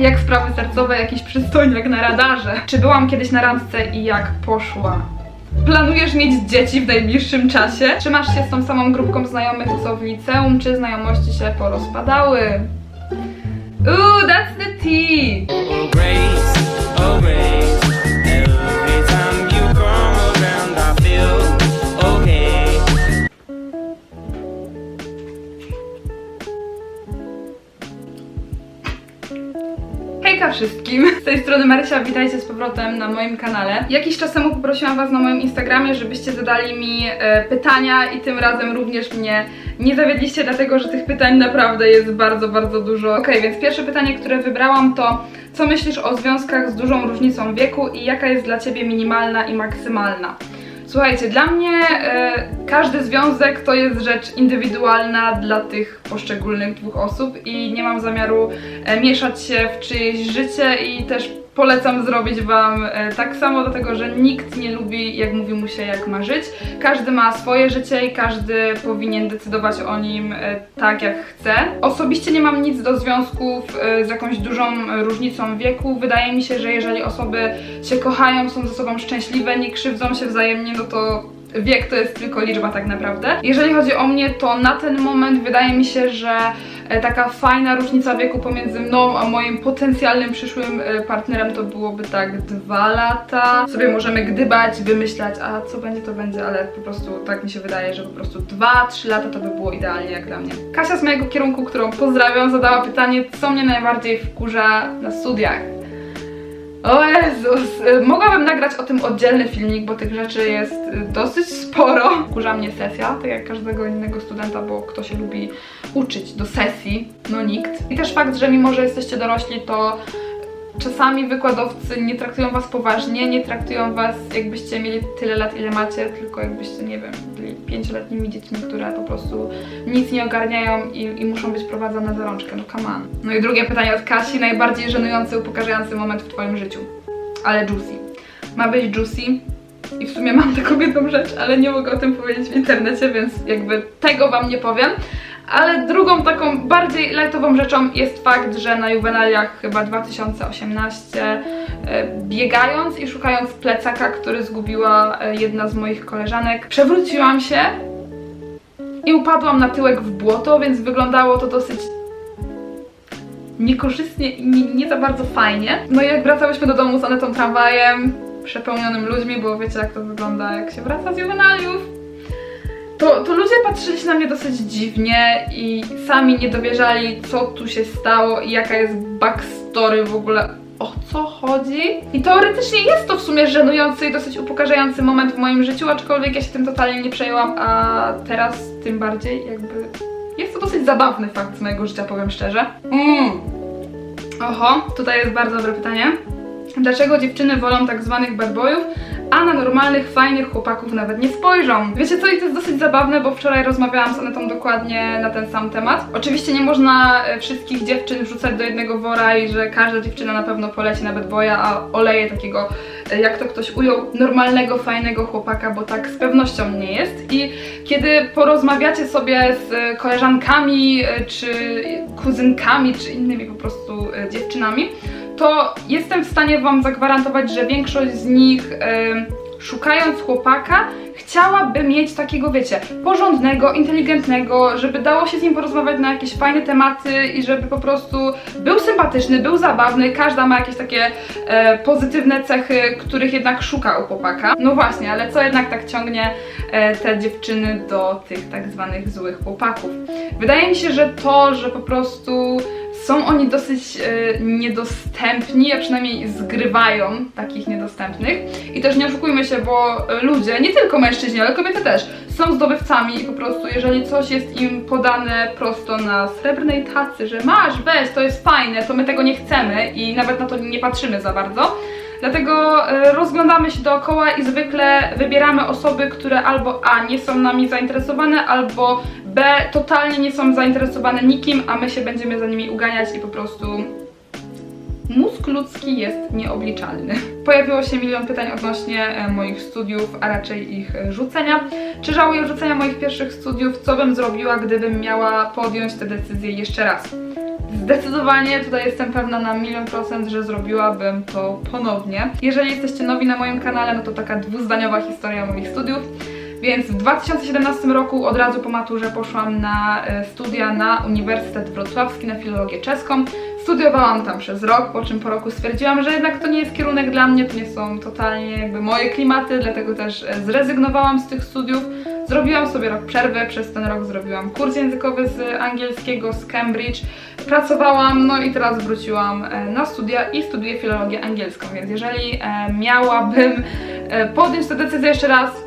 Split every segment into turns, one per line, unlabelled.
Jak sprawy sercowe, jakiś przystojniak na radarze. Czy byłam kiedyś na randce i jak poszła? Planujesz mieć dzieci w najbliższym czasie? Trzymasz się z tą samą grupką znajomych co w liceum, czy znajomości się porozpadały? Ooh, that's the tea!
Oh grace, oh grace.
Hejka wszystkim! Z tej strony Marysia, witajcie z powrotem na moim kanale. Jakiś czas temu poprosiłam Was na moim Instagramie, żebyście zadali mi e, pytania i tym razem również mnie nie zawiedliście, dlatego że tych pytań naprawdę jest bardzo, bardzo dużo. Ok, więc pierwsze pytanie, które wybrałam to co myślisz o związkach z dużą różnicą wieku i jaka jest dla Ciebie minimalna i maksymalna? Słuchajcie, dla mnie e, każdy związek to jest rzecz indywidualna dla tych poszczególnych dwóch osób i nie mam zamiaru e, mieszać się w czyjeś życie i też polecam zrobić Wam e, tak samo, dlatego że nikt nie lubi, jak mówi mu się, jak ma żyć. Każdy ma swoje życie i każdy powinien decydować o nim e, tak, jak chce. Osobiście nie mam nic do związków e, z jakąś dużą różnicą wieku. Wydaje mi się, że jeżeli osoby się kochają, są ze sobą szczęśliwe, nie krzywdzą się wzajemnie, no to wiek to jest tylko liczba tak naprawdę. Jeżeli chodzi o mnie, to na ten moment wydaje mi się, że e, taka fajna różnica wieku pomiędzy mną a moim potencjalnym przyszłym e, partnerem to byłoby tak dwa lata. Sobie możemy gdybać, wymyślać, a co będzie, to będzie, ale po prostu tak mi się wydaje, że po prostu dwa, trzy lata to by było idealnie jak dla mnie. Kasia z mojego kierunku, którą pozdrawiam, zadała pytanie, co mnie najbardziej wkurza na studiach. O Jezus, y, mogłabym nagrać o tym oddzielny filmik, bo tych rzeczy jest y, dosyć sporo. Kurza mnie sesja, tak jak każdego innego studenta, bo kto się lubi uczyć do sesji? No nikt. I też fakt, że mimo, że jesteście dorośli, to czasami wykładowcy nie traktują was poważnie, nie traktują was jakbyście mieli tyle lat, ile macie, tylko jakbyście, nie wiem, byli pięcioletnimi dziećmi, które po prostu nic nie ogarniają i, i muszą być prowadzone za rączkę. No come on. No i drugie pytanie od Kasi. Najbardziej żenujący, upokarzający moment w twoim życiu. Ale juicy. Ma być juicy. I w sumie mam taką jedną rzecz, ale nie mogę o tym powiedzieć w internecie, więc jakby tego wam nie powiem. Ale drugą taką bardziej lightową rzeczą jest fakt, że na juwenaliach chyba 2018 e, biegając i szukając plecaka, który zgubiła e, jedna z moich koleżanek, przewróciłam się i upadłam na tyłek w błoto, więc wyglądało to dosyć niekorzystnie i nie, nie za bardzo fajnie. No i jak wracałyśmy do domu z Anetą tramwajem, przepełnionym ludźmi, bo wiecie jak to wygląda, jak się wraca z juwenaliów, to, to ludzie patrzyli się na mnie dosyć dziwnie i sami nie dowierzali, co tu się stało i jaka jest backstory w ogóle, o co chodzi. I teoretycznie jest to w sumie żenujący i dosyć upokarzający moment w moim życiu, aczkolwiek ja się tym totalnie nie przejęłam, a teraz tym bardziej jakby... Jest to dosyć zabawny fakt z mojego życia, powiem szczerze. Mm. Oho, tutaj jest bardzo dobre pytanie. Dlaczego dziewczyny wolą tak zwanych bad boyów, a na normalnych, fajnych chłopaków nawet nie spojrzą? Wiecie co, i to jest dosyć zabawne, bo wczoraj rozmawiałam z Anetą dokładnie na ten sam temat. Oczywiście nie można e, wszystkich dziewczyn wrzucać do jednego wora i że każda dziewczyna na pewno poleci na bad boya, a oleje takiego, e, jak to ktoś ujął, normalnego, fajnego chłopaka, bo tak z pewnością nie jest. I kiedy porozmawiacie sobie z e, koleżankami, czy kuzynkami, czy innymi po prostu dziewczynami, to jestem w stanie Wam zagwarantować, że większość z nich szukając chłopaka chciałaby mieć takiego, wiecie, porządnego, inteligentnego, żeby dało się z nim porozmawiać na jakieś fajne tematy i żeby po prostu był sympatyczny, był zabawny, każda ma jakieś takie e, pozytywne cechy, których jednak szuka u chłopaka. No właśnie, ale co jednak tak ciągnie e, te dziewczyny do tych tak zwanych złych chłopaków? Wydaje mi się, że to, że po prostu są oni dosyć e, niedostępni, a przynajmniej zgrywają takich niedostępnych. I też nie oszukujmy się, bo ludzie, nie tylko mężczyźni, ale kobiety też, są zdobywcami i po prostu jeżeli coś jest im podane prosto na srebrnej tacy, że masz, weź, to jest fajne, to my tego nie chcemy i nawet na to nie patrzymy za bardzo. Dlatego e, rozglądamy się dookoła i zwykle wybieramy osoby, które albo A nie są nami zainteresowane, albo B totalnie nie są zainteresowane nikim, a my się będziemy za nimi uganiać i po prostu mózg ludzki jest nieobliczalny. Pojawiło się milion pytań odnośnie e, moich studiów, a raczej ich e, rzucenia. Czy żałuję rzucenia moich pierwszych studiów? Co bym zrobiła, gdybym miała podjąć tę decyzję jeszcze raz? Zdecydowanie tutaj jestem pewna na milion procent, że zrobiłabym to ponownie. Jeżeli jesteście nowi na moim kanale, no to taka dwuzdaniowa historia moich studiów. Więc w 2017 roku od razu po maturze poszłam na e, studia na Uniwersytet Wrocławski na filologię czeską. Studiowałam tam przez rok, po czym po roku stwierdziłam, że jednak to nie jest kierunek dla mnie, to nie są totalnie jakby moje klimaty, dlatego też e, zrezygnowałam z tych studiów. Zrobiłam sobie rok przerwy, przez ten rok zrobiłam kurs językowy z angielskiego z Cambridge. Pracowałam, no i teraz wróciłam e, na studia i studiuję filologię angielską, więc jeżeli e, miałabym podjąć tę decyzję jeszcze raz,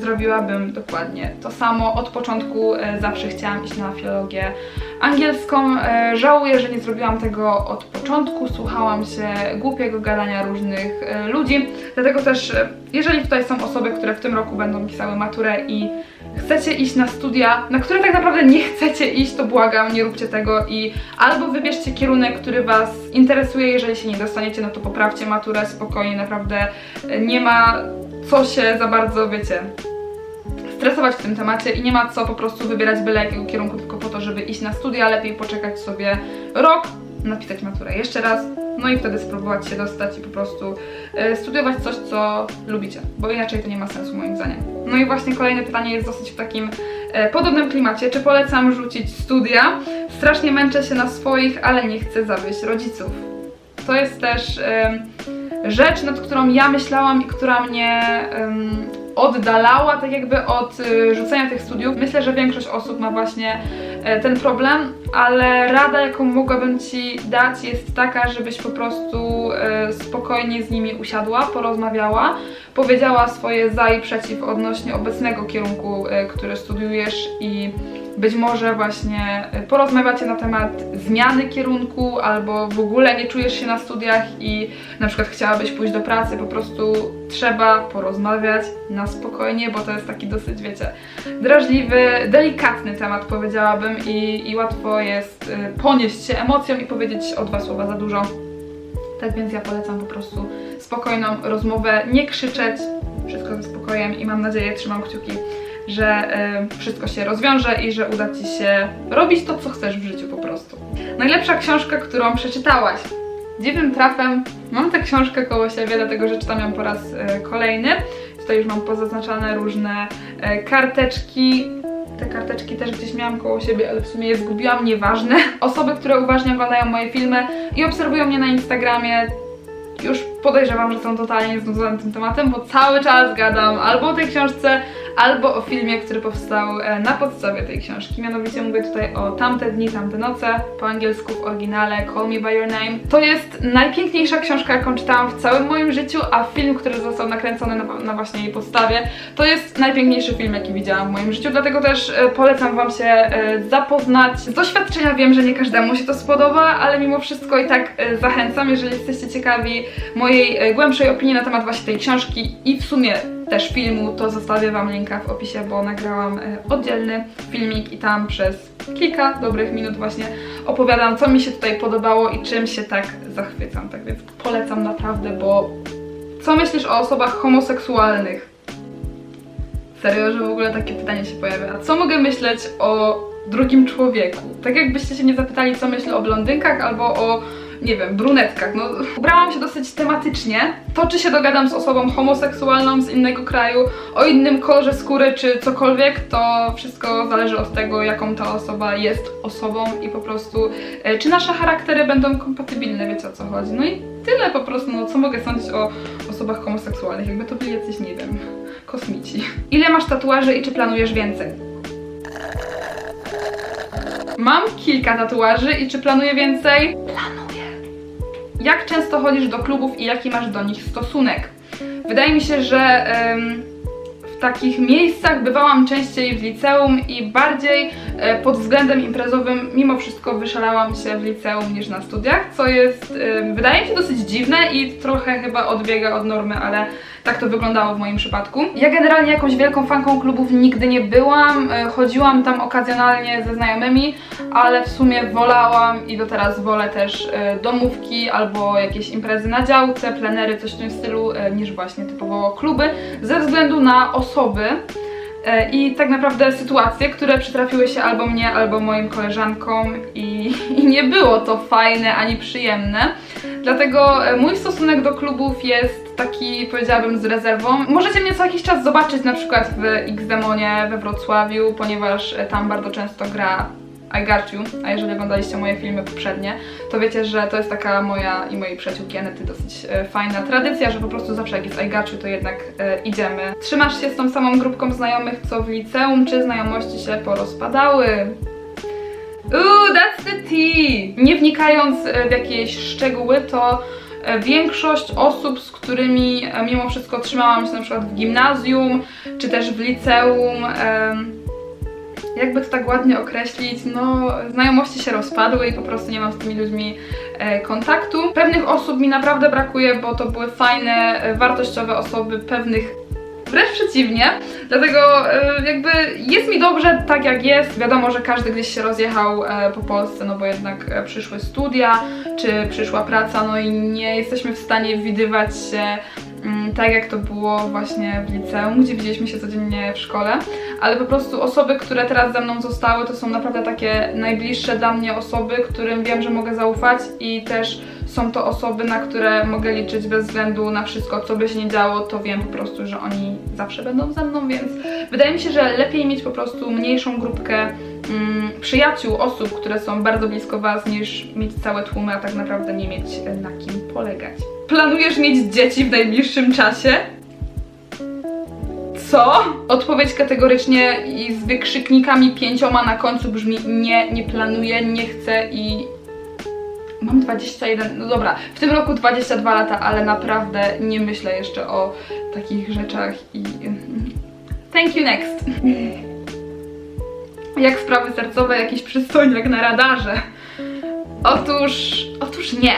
zrobiłabym dokładnie to samo. Od początku e, zawsze chciałam iść na filologię angielską. E, żałuję, że nie zrobiłam tego od początku. Słuchałam się głupiego gadania różnych e, ludzi. Dlatego też, jeżeli tutaj są osoby, które w tym roku będą pisały maturę i chcecie iść na studia, na które tak naprawdę nie chcecie iść, to błagam, nie róbcie tego i albo wybierzcie kierunek, który Was interesuje, jeżeli się nie dostaniecie, no to poprawcie maturę spokojnie, naprawdę nie ma co się za bardzo, wiecie, stresować w tym temacie i nie ma co po prostu wybierać byle jakiego kierunku tylko po to, żeby iść na studia, lepiej poczekać sobie rok, napisać maturę jeszcze raz, no i wtedy spróbować się dostać i po prostu e, studiować coś, co lubicie, bo inaczej to nie ma sensu moim zdaniem. No i właśnie kolejne pytanie jest dosyć w takim e, podobnym klimacie. Czy polecam rzucić studia? Strasznie męczę się na swoich, ale nie chcę zawieść rodziców. To jest też rzecz, nad którą ja myślałam i która mnie oddalała tak jakby od y, rzucenia tych studiów. Myślę, że większość osób ma właśnie e, ten problem, ale rada, jaką mogłabym Ci dać jest taka, żebyś po prostu e, spokojnie z nimi usiadła, porozmawiała, powiedziała swoje za i przeciw odnośnie obecnego kierunku, e, który studiujesz i być może właśnie e, porozmawiacie na temat zmiany kierunku albo w ogóle nie czujesz się na studiach i na przykład chciałabyś pójść do pracy, po prostu trzeba porozmawiać na spokojnie, bo to jest taki dosyć, wiecie, drażliwy, delikatny temat powiedziałabym i, i łatwo jest y, ponieść się emocją i powiedzieć o dwa słowa za dużo. Tak więc ja polecam po prostu spokojną rozmowę, nie krzyczeć, wszystko ze spokojem i mam nadzieję, trzymam kciuki, że y, wszystko się rozwiąże i że uda Ci się robić to, co chcesz w życiu po prostu. Najlepsza książka, którą przeczytałaś. Dziwnym trafem mam tę książkę koło siebie, dlatego że czytam ją po raz y, kolejny. Tutaj już mam pozaznaczane różne y, karteczki. Te karteczki też gdzieś miałam koło siebie, ale w sumie je zgubiłam, nieważne. Osoby, które uważnie oglądają moje filmy i obserwują mnie na Instagramie, już podejrzewam, że są totalnie znudzone tym tematem, bo cały czas gadam albo o tej książce, albo o filmie, który powstał e, na podstawie tej książki. Mianowicie mówię tutaj o Tamte dni, tamte noce, po angielsku w oryginale Call Me By Your Name. To jest najpiękniejsza książka, jaką czytałam w całym moim życiu, a film, który został nakręcony na, na właśnie jej podstawie, to jest najpiękniejszy film, jaki widziałam w moim życiu, dlatego też e, polecam Wam się e, zapoznać. Z doświadczenia wiem, że nie każdemu się to spodoba, ale mimo wszystko i tak zachęcam, jeżeli jesteście ciekawi mojej głębszej opinii na temat właśnie tej książki i w sumie też filmu, to zostawię Wam linka w opisie, bo nagrałam e, oddzielny filmik i tam przez kilka dobrych minut właśnie opowiadam, co mi się tutaj podobało i czym się tak zachwycam. Tak więc polecam naprawdę, bo co myślisz o osobach homoseksualnych? Serio, że w ogóle takie pytanie się pojawia. A co mogę myśleć o drugim człowieku? Tak jakbyście się nie zapytali, co myślę o blondynkach albo o, nie wiem, brunetkach. No, ubrałam się dosyć tematycznie. To, czy się dogadam z osobą homoseksualną z innego kraju, o innym kolorze skóry, czy cokolwiek, to wszystko zależy od tego, jaką ta osoba jest osobą i po prostu, e, czy nasze charaktery będą kompatybilne, wiecie o co chodzi. No i tyle po prostu, no co mogę sądzić o osobach homoseksualnych, jakby to byli jacyś, nie wiem, kosmici. Ile masz tatuaży i czy planujesz więcej? Mam kilka tatuaży i czy planuję więcej? Planuję. Jak często chodzisz do klubów i jaki masz do nich stosunek? Wydaje mi się, że w takich miejscach bywałam częściej w liceum i bardziej e, pod względem imprezowym mimo wszystko wyszalałam się w liceum niż na studiach, co jest, wydaje mi się dosyć dziwne i trochę chyba odbiega od normy, ale tak to wyglądało w moim przypadku. Ja generalnie jakąś wielką fanką klubów nigdy nie byłam, e, chodziłam tam okazjonalnie ze znajomymi, ale w sumie wolałam i do teraz wolę też e, domówki albo jakieś imprezy na działce, plenery, coś w tym stylu, e, niż właśnie typowo kluby, ze względu na osoby, I tak naprawdę sytuacje, które przytrafiły się albo mnie, albo moim koleżankom i, i nie było to fajne ani przyjemne. Dlatego mój stosunek do klubów jest taki, powiedziałabym, z rezerwą. Możecie mnie co jakiś czas zobaczyć na przykład w X-Demonie we Wrocławiu, ponieważ e, tam bardzo często gra I Got You, a jeżeli oglądaliście moje filmy poprzednie, to wiecie, że to jest taka moja i mojej przyjaciółki Anety dosyć e, fajna tradycja, że po prostu zawsze jak jest I Got You, to jednak e, idziemy. Trzymasz się z tą samą grupką znajomych co w liceum, czy znajomości się porozpadały? Ooh, that's the tea! Nie wnikając e, w jakieś szczegóły, to większość osób, z którymi e, mimo wszystko trzymałam się na przykład w gimnazjum, czy też w liceum, jakby to tak ładnie określić, no znajomości się rozpadły i po prostu nie mam z tymi ludźmi e, kontaktu. Pewnych osób mi naprawdę brakuje, bo to były fajne, e, wartościowe osoby, pewnych Wręcz przeciwnie, dlatego e, jakby jest mi dobrze tak jak jest. Wiadomo, że każdy gdzieś się rozjechał e, po Polsce, no bo jednak e, przyszły studia, czy przyszła praca, no i nie jesteśmy w stanie widywać się mm, tak jak to było właśnie w liceum, gdzie widzieliśmy się codziennie w szkole, ale po prostu osoby, które teraz ze mną zostały, to są naprawdę takie najbliższe dla mnie osoby, którym wiem, że mogę zaufać i też są to osoby, na które mogę liczyć bez względu na wszystko, co by się nie działo, to wiem po prostu, że oni zawsze będą ze mną, więc wydaje mi się, że lepiej mieć po prostu mniejszą grupkę mm, przyjaciół, osób, które są bardzo blisko Was, niż mieć całe tłumy, a tak naprawdę nie mieć e, na kim polegać. Planujesz mieć dzieci w najbliższym czasie? Co? Odpowiedź kategorycznie i z wykrzyknikami pięcioma na końcu brzmi nie, nie planuję, nie chcę i Mam 21, no dobra, w tym roku 22 lata, ale naprawdę nie myślę jeszcze o takich rzeczach i... Thank you, next. Jak sprawy sercowe, jakiś przystojniak na radarze. Otóż, otóż nie.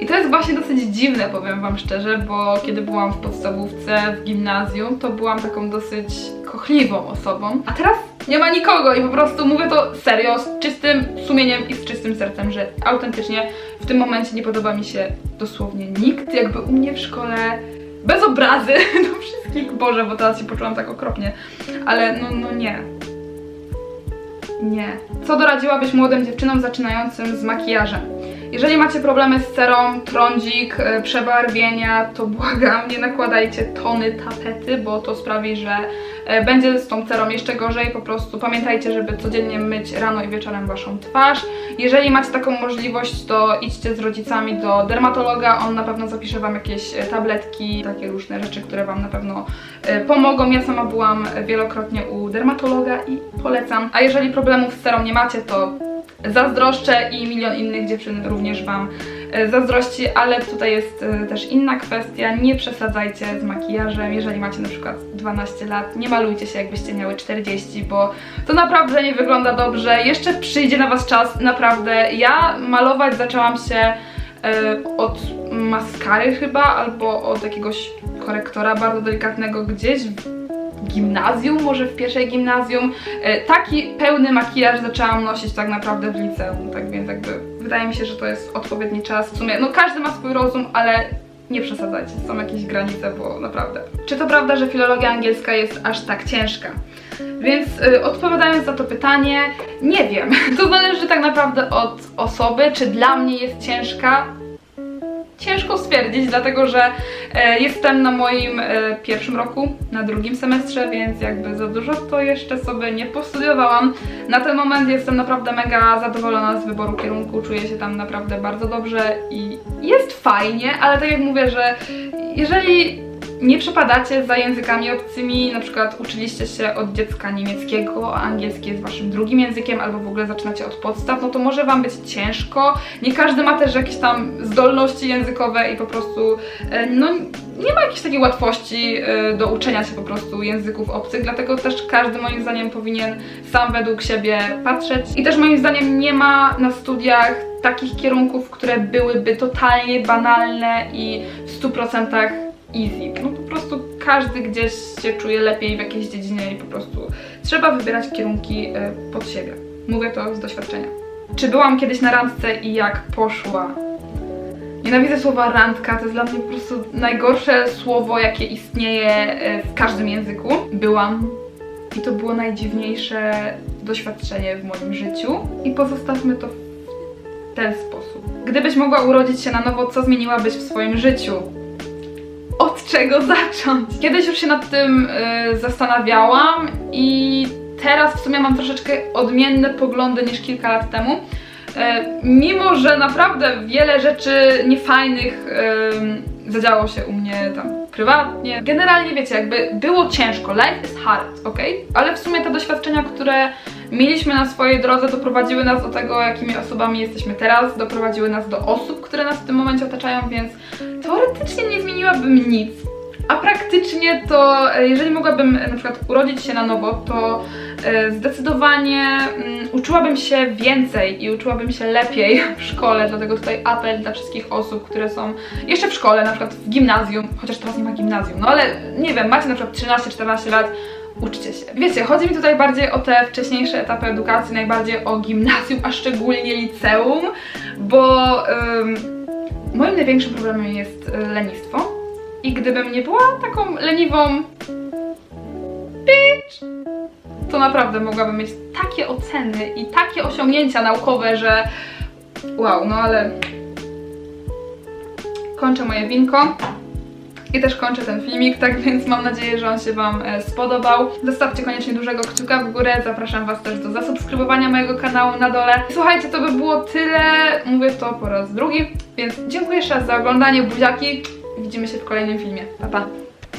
I to jest właśnie dosyć dziwne, powiem Wam szczerze, bo kiedy byłam w podstawówce, w gimnazjum, to byłam taką dosyć kochliwą osobą. A teraz nie ma nikogo i po prostu mówię to serio, z czystym sumieniem i z czystym sercem, że autentycznie w tym momencie nie podoba mi się dosłownie nikt. Jakby u mnie w szkole bez obrazy do wszystkich, Boże, bo teraz się poczułam tak okropnie, ale no, no nie. Nie. Co doradziłabyś młodym dziewczynom zaczynającym z makijażem? Jeżeli macie problemy z cerą, trądzik, e, przebarwienia, to błagam, nie nakładajcie tony tapety, bo to sprawi, że będzie z tą cerą jeszcze gorzej. Po prostu pamiętajcie, żeby codziennie myć rano i wieczorem waszą twarz. Jeżeli macie taką możliwość, to idźcie z rodzicami do dermatologa, on na pewno zapisze wam jakieś e, tabletki, takie różne rzeczy, które wam na pewno e, pomogą. Ja sama byłam wielokrotnie u dermatologa i polecam. A jeżeli problemów z cerą nie macie, to zazdroszczę i milion innych dziewczyn również Wam e, zazdrości, ale tutaj jest e, też inna kwestia. Nie przesadzajcie z makijażem. Jeżeli macie na przykład 12 lat, nie malujcie się jakbyście miały 40, bo to naprawdę nie wygląda dobrze. Jeszcze przyjdzie na Was czas, naprawdę. Ja malować zaczęłam się e, od maskary chyba, albo od jakiegoś korektora bardzo delikatnego gdzieś gimnazjum, może w pierwszej gimnazjum. E, Taki pełny makijaż zaczęłam nosić tak naprawdę w liceum, tak więc jakby wydaje mi się, że to jest odpowiedni czas. W sumie, no każdy ma swój rozum, ale nie przesadzajcie, są jakieś granice, bo naprawdę. Czy to prawda, że filologia angielska jest aż tak ciężka? Więc y, odpowiadając na to pytanie, nie wiem. To zależy tak naprawdę od osoby, czy dla mnie jest ciężka. Ciężko stwierdzić, dlatego że jestem na moim e, pierwszym roku, na drugim semestrze, więc jakby za dużo to jeszcze sobie nie postudiowałam. Na ten moment jestem naprawdę mega zadowolona z wyboru kierunku, czuję się tam naprawdę bardzo dobrze i jest fajnie, ale tak jak mówię, że jeżeli nie przepadacie za językami obcymi, na przykład uczyliście się od dziecka niemieckiego, a angielski jest waszym drugim językiem, albo w ogóle zaczynacie od podstaw, no to może wam być ciężko. Nie każdy ma też jakieś tam zdolności językowe i po prostu e, no nie ma jakiejś takiej łatwości e, do uczenia się po prostu języków obcych, dlatego też każdy moim zdaniem powinien sam według siebie patrzeć. I też moim zdaniem nie ma na studiach takich kierunków, które byłyby totalnie banalne i w 100% easy. No po prostu każdy gdzieś się czuje lepiej w jakiejś dziedzinie i po prostu trzeba wybierać kierunki e, pod siebie. Mówię to z doświadczenia. Czy byłam kiedyś na randce i jak poszła? Nienawidzę słowa randka, to jest dla mnie po prostu najgorsze słowo, jakie istnieje e, w każdym języku. Byłam I to było najdziwniejsze doświadczenie w moim życiu. I pozostawmy to w ten sposób. Gdybyś mogła urodzić się na nowo, co zmieniłabyś w swoim życiu? Od czego zacząć? Kiedyś już się nad tym y, zastanawiałam i teraz w sumie mam troszeczkę odmienne poglądy niż kilka lat temu. E, mimo, że naprawdę wiele rzeczy niefajnych zadziało się u mnie tam prywatnie. Generalnie wiecie, jakby było ciężko, life is hard, ok? Ale w sumie te doświadczenia, które mieliśmy na swojej drodze, doprowadziły nas do tego, jakimi osobami jesteśmy teraz, doprowadziły nas do osób, które nas w tym momencie otaczają, więc teoretycznie nie zmieniłabym nic. A praktycznie to, e, jeżeli mogłabym na przykład urodzić się na nowo, to zdecydowanie mm, uczyłabym się więcej i uczyłabym się lepiej w szkole, dlatego tutaj apel dla wszystkich osób, które są jeszcze w szkole, na przykład w gimnazjum, chociaż teraz nie ma gimnazjum, no ale nie wiem, macie na przykład 13-14 lat, uczcie się. Wiecie, chodzi mi tutaj bardziej o te wcześniejsze etapy edukacji, najbardziej o gimnazjum, a szczególnie liceum, bo ym, moim największym problemem jest y, lenistwo. I gdybym nie była taką leniwą bitch, to naprawdę mogłabym mieć takie oceny i takie osiągnięcia naukowe, że wow, no ale kończę moje winko. I też kończę ten filmik, tak więc mam nadzieję, że on się Wam e, spodobał. Zostawcie koniecznie dużego kciuka w górę, zapraszam Was też do zasubskrybowania mojego kanału na dole. Słuchajcie, to by było tyle, mówię to po raz drugi, więc dziękuję jeszcze raz za oglądanie, buziaki. Widzimy się w kolejnym filmie. Pa, pa!